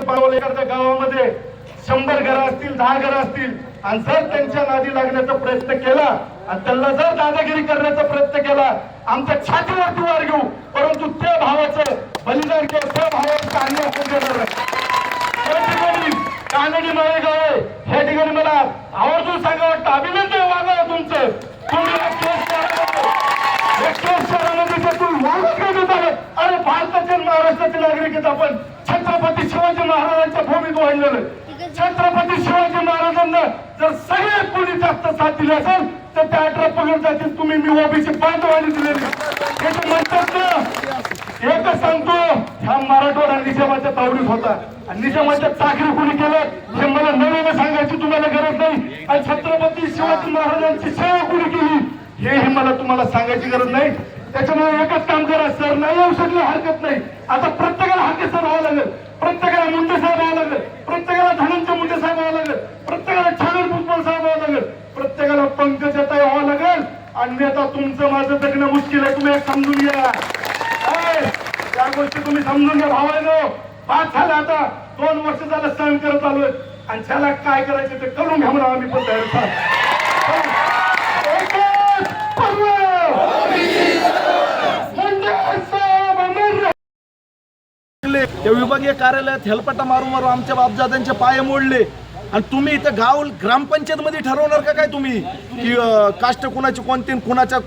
पावलेकरच्या गावामध्ये शंभर घरं असतील दहा घरं असतील आणि जर त्यांच्या नादी लागण्याचा प्रयत्न केला आणि त्यांना जर दादागिरी करण्याचा प्रयत्न केला आमच्या छातीवरती वार घेऊ परंतु त्या भावाचं बलिदान किंवा त्या भावाचं अन्याय होऊ कानडी माळेगाव आहे ह्या ठिकाणी मला आवर्जून सांगा वाटतं अभिनंदन वागा तुमचं तुम्ही या केस शहरामध्ये- या केस शहरामध्ये जर तुम्ही वागत का देत आले? अरे भारताचे आणि महाराष्ट्राचे नागरिक आहेत आपण छत्रपती शिवाजी महाराजांच्या भूमीत वाढलेलं छत्रपती शिवाजी महाराजांना जर सगळे कोणी जास्त साथ दिली असेल तर त्या अठरा पगड जातील तुम्ही मी ओबीसी बांधवानी दिलेली. हे जे म्हणतात ना एकच सांगतो ह्या मराठवाडा निशामाच्या तावडीत होता. आणि निशामाच्या चाकरी कोणी केलं हे मला नव्याने सांगायची तुम्हाला गरज नाही. आणि छत्रपती शिवाजी महाराजांची सेवा कोणी केली हेही मला तुम्हाला सांगायची गरज नाही. त्याच्यामुळे एकच काम करा सर नाही अन्यथा आणि आता तुमचं माझं जगणं मुश्किल आहे. तुम्ही एक समजून घ्या. त्या या गोष्टी तुम्ही समजून घ्या भावायनो पाच झालं आता. दोन वर्ष झालं सहन करत आलोय. आणि त्याला काय करायचं ते करून घ्या म्हणा आम्ही पण तयार त्या विभागीय कार्यालयात हेलपटा मारून मारून आमच्या बापजात्यांचे पाय मोडले. आणि तुम्ही इथं गाव ग्रामपंचायतमध्ये ठरवणार का काय तुम्ही? की काष्ट कुणाची कोणती कुणाच्या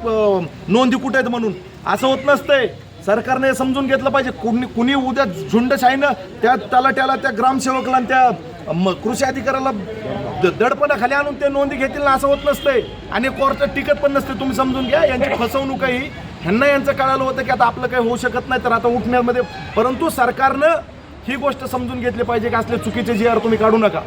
नोंदी कुठे आहेत म्हणून? असं होत नसतंय. सरकारने समजून घेतलं पाहिजे. कुणी कुणी उद्या झुंडशाहीनं त्या त्याला त्याला त्या ग्रामसेवकला त्या कृषी अधिकाऱ्याला द- दडपणाखाली आणून ते नोंदी घेतील ना असं होत नसतंय. आणि कोर्टात टिकत पण नसते तुम्ही समजून घ्या. यांची फसवणूक ही ह्यांना यांचं कळालं होतं की आता आपलं काही होऊ शकत नाही तर आता उठण्यामध्ये. परंतु सरकारनं ही गोष्ट समजून घेतली पाहिजे की असले चुकीचे जी आर तुम्ही काढू नका.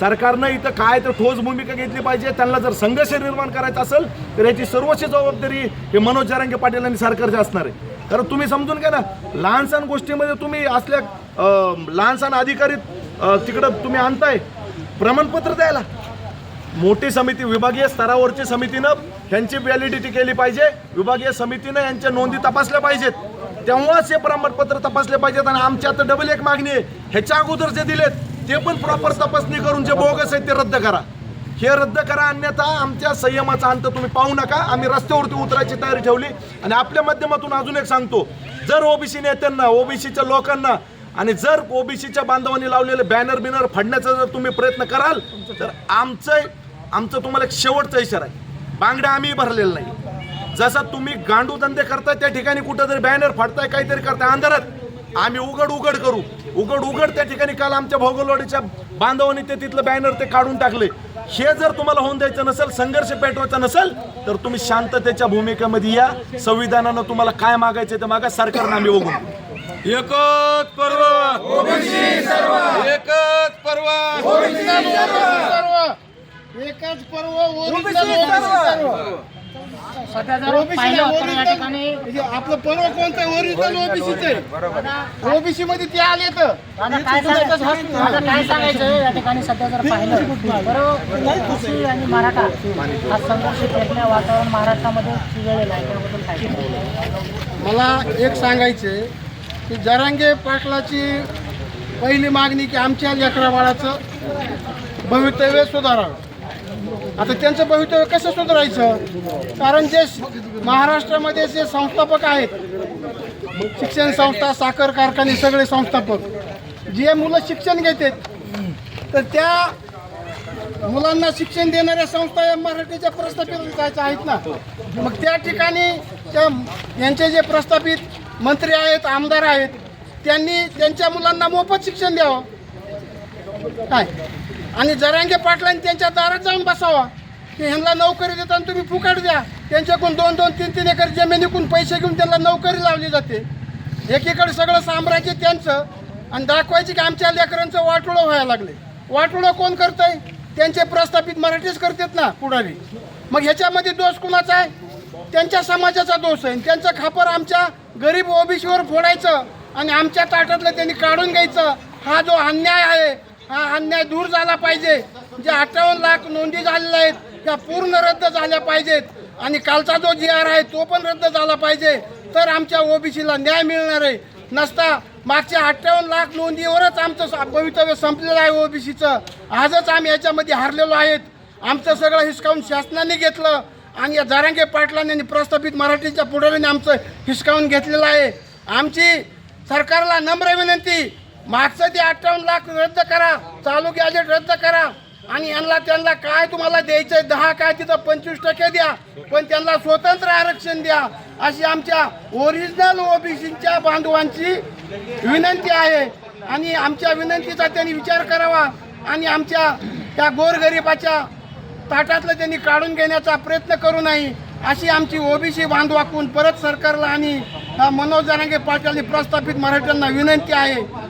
सरकारनं इथं काय तर ठोस भूमिका घेतली पाहिजे. त्यांना जर संघर्ष निर्माण करायचा असेल तर याची सर्वोच्च जबाबदारी हे मनोज जरांगे पाटील आणि सरकारची असणार आहे. कारण तुम्ही समजून घ्या ना लहानसान गोष्टीमध्ये तुम्ही असल्या अं, अधिकारी तिकडं तुम्ही आणताय. प्रमाणपत्र द्यायला. मोठी समिती विभागीय स्तरावरची समितीनं ह्यांची व्हॅलिडिटी केली पाहिजे. विभागीय समितीनं यांच्या नोंदी तपासल्या पाहिजेत. तेव्हाच हे प्रमाणपत्र तपासले पाहिजेत आणि आमच्या आता डबल एक मागणी आहे. ह्याच्या अगोदर जे दिलेत ते पण प्रॉपर तपासणी करून जे बोगस आहेत ते रद्द करा. हे रद्द करा अन्यथा आमच्या संयमाचा अंत तुम्ही पाहू नका. आम्ही रस्त्यावरती उतरायची तयारी ठेवली. आणि आपल्या माध्यमातून अजून एक सांगतो. जर ओबीसी नेत्यांना ओबीसीच्या लोकांना आणि जर ओबीसीच्या बांधवांनी लावलेले बॅनर बिनर फाडण्याचा जर तुम्ही प्रयत्न कराल तर आमचं आमचं तुम्हाला एक शेवटचा इशारा आहे. बांगड्या आम्ही भरलेला नाही जसा तुम्ही गांडू धंदे करताय त्या ठिकाणी कुठं तरी बॅनर फाडताय काहीतरी करताय अंधारात आम्ही उघड उघड करू. उघड उघड त्या ठिकाणी काल आमच्या भोगलवाडीच्या बांधवांनी ते तिथलं बॅनर ते काढून टाकले. हे जर तुम्हाला होऊन द्यायचं नसेल संघर्ष पेटवायचा नसेल तर तुम्ही शांततेच्या भूमिकेमध्ये या. संविधानानं तुम्हाला काय मागायचं ते मागा सरकारनं आम्ही बघून. एकच पर्व. एकच पर्व. एकच पर्व. सध्या जर OBC पाहिलं ला तर या ओरिजिनल- ठिकाणी म्हणजे आपलं पर्व कोणतं ओरिजिनल ओबीसीच आहे. ओबीसी मध्ये ते आले तर. काय सांगायचं? काय सांगायचं? या ठिकाणी सध्या जर पाहिलं ओबीसी आणि मराठा हा संघर्ष पेटण्या वातावरण महाराष्ट्रामध्ये चिघळलेलं आहे. त्याबद्दल काय सांगायचं? मला एक सांगायचंय की जरांगे पाटलाची पहिली मागणी की आमच्या लेकरा बाळाचं भवितव्य सुधारावं. आता त्यांचं भवितव्य कसं सुधारायचं कारण जे महाराष्ट्रामध्ये जे संस्थापक आहेत शिक्षण संस्था साखर कारखाने सगळे संस्थापक जे मुलं शिक्षण घेतात तर त्या मुलांना शिक्षण देणाऱ्या संस्था या मराठीच्या प्रस्थापित जायच्या आहेत ना? मग त्या ठिकाणी त्या यांचे जे प्रस्थापित मंत्री आहेत आमदार आहेत त्यांनी त्यांच्या मुलांना मोफत शिक्षण द्यावं. काय? आणि जरांगे पाटलांनी त्यांच्या दारात जाऊन बसावा. की ह्यांना नोकरी देताना तुम्ही फुकट द्या. त्यांच्याकडून दोन दोन तीन तीन एकर जमिनीकून पैसे घेऊन त्यांना नोकरी लावली जाते. एकीकडे सगळं साम्राज्य त्यांचं आणि दाखवायचे की आमच्या लेकरांचं वाटोळं व्हायला लागले. वाटोळं कोण करतंय? त्यांचे प्रस्थापित मराठीच करतात ना पुढारी. मग ह्याच्यामध्ये दोष कुणाचा आहे? त्यांच्या समाजाचा दोष आहे. त्यांचं खापर आमच्या गरीब ओबीसीवर फोडायचं आणि आमच्या ताटातलं त्यांनी काढून घ्यायचं. हा जो अन्याय आहे हा अन्याय दूर झाला पाहिजे. जे अठ्ठावन्न लाख नोंदी झालेल्या आहेत त्या पूर्ण रद्द झाल्या पाहिजेत. आणि कालचा जो जी आर आहे तो पण रद्द झाला पाहिजे. तर आमच्या ओबीसीला न्याय मिळणार आहे. नसता मागच्या अठ्ठावन्न लाख नोंदीवरच आमचं स- भवितव्य संपलेलं आहे ओबीसीचं आजच आम्ही याच्यामध्ये हारलेलो आहेत. आमचं सगळं हिसकावून शासनाने घेतलं. आणि या जारांगे पाटलांनी प्रस्थापित मराठीच्या पुढाऱ्याने आमचं हिसकावून घेतलेलं आहे. आमची सरकारला नम्र विनंती मागचं ते अठ्ठावन्न लाख रद्द करा चालू गॅजेट रद्द करा. आणि यांना त्यांना काय तुम्हाला द्यायचंय? दहा काय तिथं पंचवीस टक्के द्या. पण त्यांना स्वतंत्र आरक्षण द्या. अशी आमच्या ओरिजिनल ओबीसीच्या बांधवांची विनंती आहे. आणि आमच्या विनंतीचा त्यांनी विचार करावा. आणि आमच्या त्या गोरगरिबाच्या ताटातलं त्यांनी काढून घेण्याचा प्रयत्न करू नये. अशी आमची ओबीसी बांधवाकून परत सरकारला आणि मनोज जरांगे पाटील प्रस्थापित मराठ्यांना विनंती आहे.